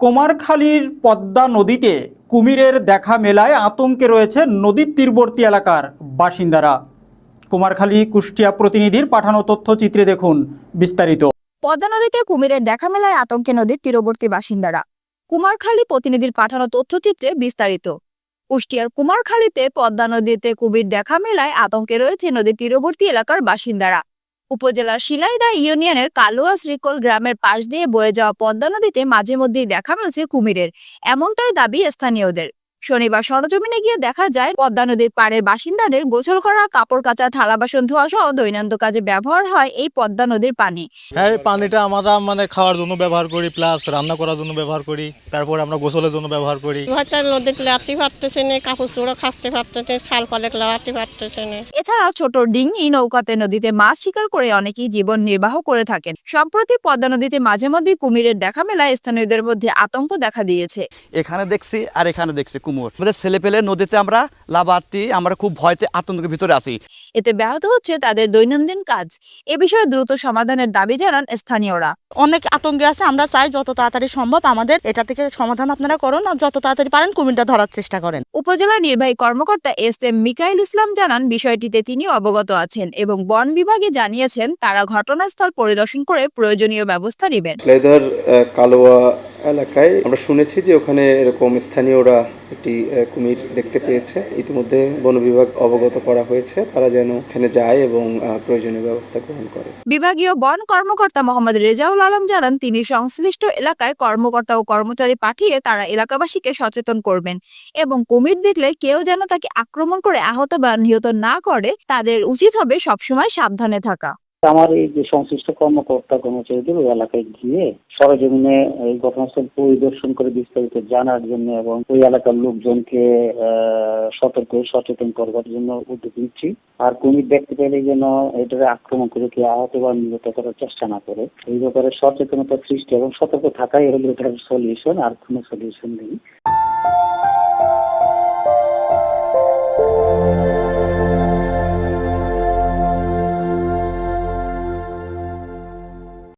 কোমারখালীর পদ্মা নদীতে কুমিরের দেখা মেলায় আতঙ্কে রয়েছে নদীর তীরবর্তী এলাকার বাসিন্দারা। কুমারখালী কুষ্টিয়া প্রতিনিধির পাঠানো তথ্যচিত্রে দেখুন বিস্তারিত। পদ্মা নদীতে কুমিরের দেখা মেলায় আতঙ্কে নদীর তীরবর্তী বাসিন্দারা। কুমারখালী প্রতিনিধির পাঠানো তথ্যচিত্রে বিস্তারিত। কুষ্টিয়ার কুমারখালীতে পদ্মা নদীতে কুমির দেখা মেলায় আতঙ্কে রয়েছে নদীর তীরবর্তী এলাকার বাসিন্দারা। উপজেলার শিলাইদা ইউনিয়নের কালুয়া শ্রীকল গ্রামের পাশ দিয়ে বয়ে যাওয়া পদ্মা নদীতে মাঝে মধ্যেই দেখা মিলছে কুমিরের। এমনটাই দাবি স্থানীয়দের। শনিবার সরজমিনে গিয়ে দেখা যায় পদ্মা নদীর পাড়ের বাসিন্দাদের গোসল করা কাপড় কাচা থালা বাসন ধোয়া সহ দৈনন্দিন কাজে ব্যবহার হয় এই পদ্মা নদীর পানি। হ্যাঁ এই পানিটা আমরা মানে খাওয়ার জন্য ব্যবহার করি প্লাস রান্না করার জন্য ব্যবহার করি তারপর আমরা গোসলের জন্য ব্যবহার করি। হয়তো নদীতে লাতি পারতেছে না কাপড় চোড়ো খাসতে পারতেছে ছাল পালে লাতি পারতেছে না। এছাড়া ছোট ডিঙি নৌকাতে নদীতে মাছ শিকার করে অনেকেই জীবন নির্বাহ করে থাকেন। সম্প্রতি পদ্মা নদীতে মাঝে মধ্যে কুমিরের দেখা মেলায় স্থানীয়দের মধ্যে আতঙ্ক দেখা দিয়েছে। এখানে দেখছি আর এখানে দেখছি কুমোর। আমাদের ছেলে পেলে নদীতে আমরা লাভার্থী আমরা খুব ভয়তে আতঙ্কের ভিতরে আছি। এতে ব্যাহত হচ্ছে তাদের দৈনন্দিন কাজ। এ বিষয়ে দ্রুত সমাধানের দাবি জানান স্থানীয়রা। অনেক আতঙ্কে আছে আমরা চাই যত তাড়াতাড়ি সম্ভব আমাদের এটা থেকে সমাধান আপনারা করুন আর যত তাড়াতাড়ি পারেন কুমিরটা ধরার চেষ্টা করেন। উপজেলা নির্বাহী কর্মকর্তা এস এম মিকাইল ইসলাম জানান, বিষয়টিতে তিনি অবগত আছেন এবং বন বিভাগে জানিয়েছেন, তারা ঘটনাস্থল পরিদর্শন করে প্রয়োজনীয় ব্যবস্থা নেবেন। লেদার কালোয়া এলাকায় আমরা শুনেছি যে ওখানে এরকম স্থানীয়রা একটি কুমির দেখতে পেয়েছে। ইতিমধ্যে বন বিভাগ অবগত করা হয়েছে। তারা যেন ওখানে যায় এবং প্রয়োজনীয় ব্যবস্থা গ্রহণ করে। বিভাগীয় বন কর্মকর্তা মোহাম্মদ রেজাউল আলম জানান, তিনি সংশ্লিষ্ট এলাকায় কর্মকর্তা ও কর্মচারী পাঠিয়ে তারা এলাকাবাসীকে সচেতন করবেন এবং কুমির দেখলে কেউ যেন তাকে আক্রমণ করে আহত বা নিহত না করে, তাদের উচিত হবে সবসময় সাবধানে থাকা। আমার এই যে সংশ্লিষ্ট কর্মকর্তা কর্মচারীদের ওই এলাকায় গিয়ে সরজমিনে এই ঘটনাস্থল পরিদর্শন করে বিস্তারিত জানার জন্য এবং ওই এলাকার লোকজনকে সতর্ক সচেতন করবার জন্য উদ্যোগ নিচ্ছি। আর কুমির দেখতে পেলে যেন এটাকে আক্রমণ করে কেউ আহত বা নিহত করার চেষ্টা না করে। এই ব্যাপারে সচেতনতা সৃষ্টি এবং সতর্ক থাকাই হলো এটার সলিউশন আর কোনো সলিউশন নেই।